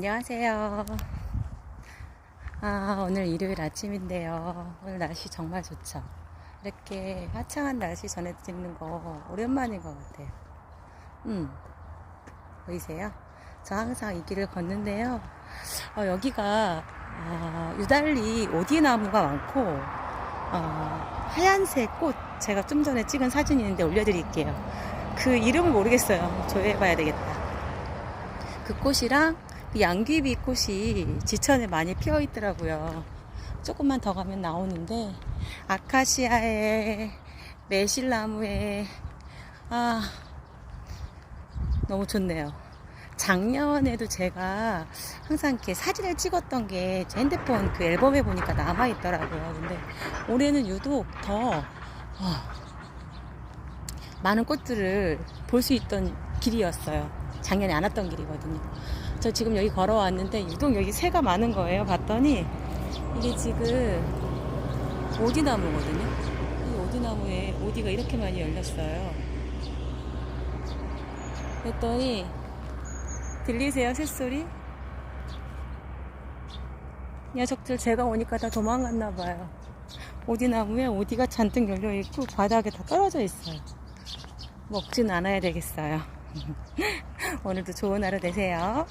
안녕하세요. 아, 오늘 일요일 아침인데요. 오늘 날씨 정말 좋죠. 이렇게 화창한 날씨 전에 찍는 거 오랜만인 것 같아요. 음, 보이세요? 저 항상 이 길을 걷는데요. 어, 여기가 어, 유달리 오디나무가 많고 어, 하얀색 꽃 제가 좀 전에 찍은 사진이 있는데 올려드릴게요. 그 이름을 모르겠어요. 조회해봐야 되겠다. 그 꽃이랑 그 양귀비 꽃이 지천에 많이 피어 있더라고요. 조금만 더 가면 나오는데 아카시아에 매실나무에 아 너무 좋네요. 작년에도 제가 항상 이렇게 사진을 찍었던 게제 핸드폰 그 앨범에 보니까 남아 있더라고요. 근데 올해는 유독 더 어, 많은 꽃들을 볼 수 있던 길이었어요. 작년에 안 왔던 길이거든요. 저 지금 여기 걸어왔는데 유독 여기 새가 많은 거예요. 봤더니 이게 지금 오디나무거든요. 이 오디나무에 오디가 이렇게 많이 열렸어요. 그랬더니 들리세요? 새소리? 녀석들 제가 오니까 다 도망갔나 봐요. 오디나무에 오디가 잔뜩 열려 있고 바닥에 다 떨어져 있어요. 먹진 않아야 되겠어요. 오늘도 좋은 하루 되세요.